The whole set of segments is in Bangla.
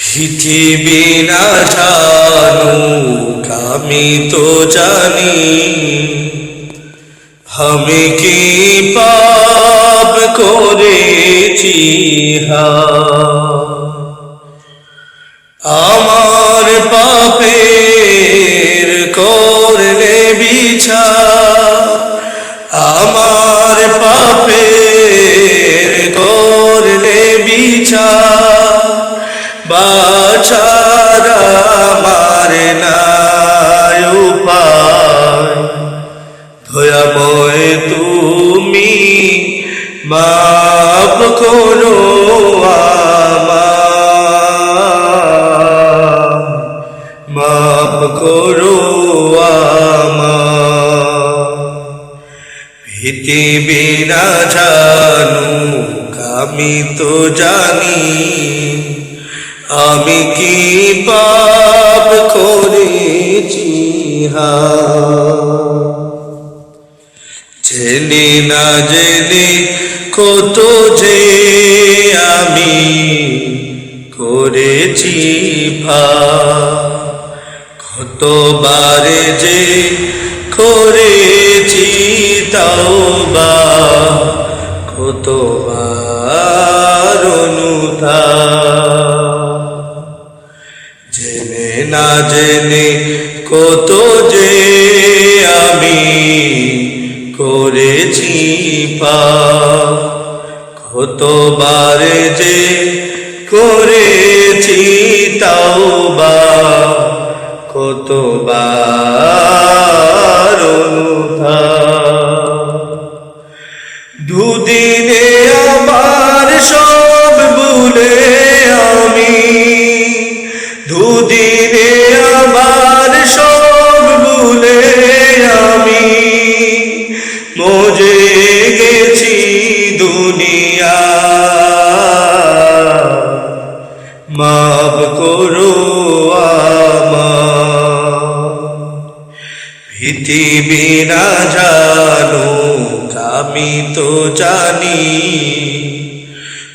পৃথিবী না জানুক আমি তো জানি। আমি কি পাপ করেছি? আমার পাপের দয়াময় তুমি মাপ করো মাপ করো আমায়। পৃথিবী না আমি তো জানি, আমি কি পাপ করেছি, হা। জেনে না জেনে কত যে আমি করেছি ভা। কতবারে যে করেছি তাও বা। কতবার অনুতা জেনে না জেনে কত করেছি পা। কতবার যে করেছি তাও বা কতবার দুদিনে আমার সব ভুলে আমি। দুদিনে আমার সব পৃথিবী না জানো, আমি তো জানি।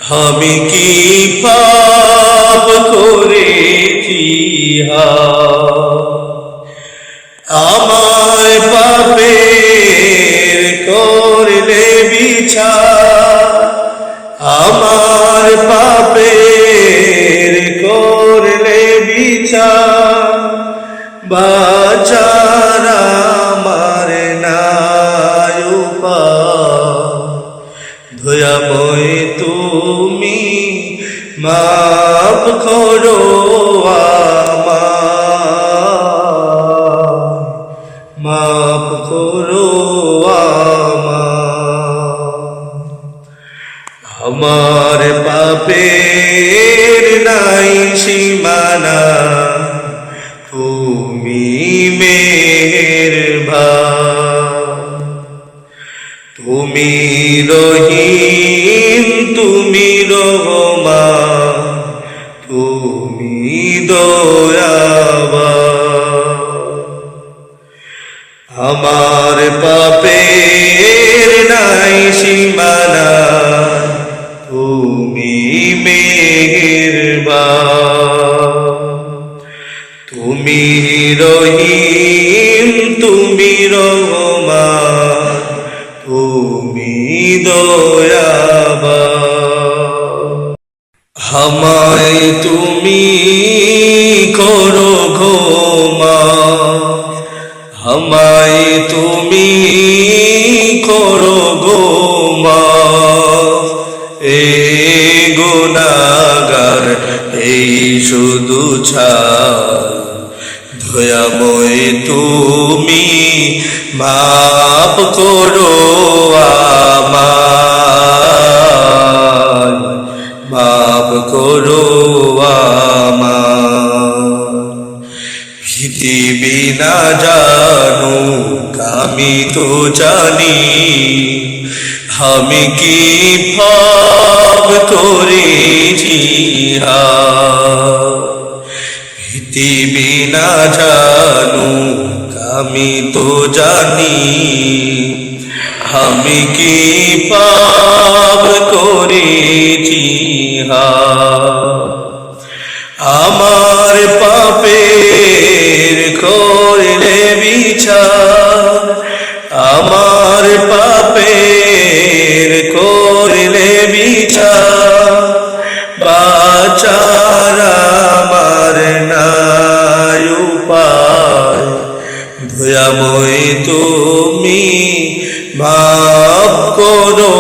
আমি কি পাপ করেছি, হা? আমায় পাপের করলে বিছা আমার পাপের করলে বিছা দয়াময় তুমি মাফ করো মাফ করো আমার পাপের নাই সীমানা তুমি মের তুমি রহিম, তুমি রহমা তুমি দয়াবা আমার পাপের নাই সীমানা, তুমি মেহেরবা তুমি রহিম, তুমি রহমান। তুমি দয়াবা আমায় তুমি করো ঘোমা আমায় তুমি করো গোমা এ গুনাগার এই শুধু ছাড় দয়াময় তুমি মাপ করো আমায় মাপ করো পৃথিবী না জানো আমি তো জানি, আমি কি পাপ করেছি পৃথিবী না জানো আমি তো জানি আমি কি পাপ করেছি হা। আমার পাপের করো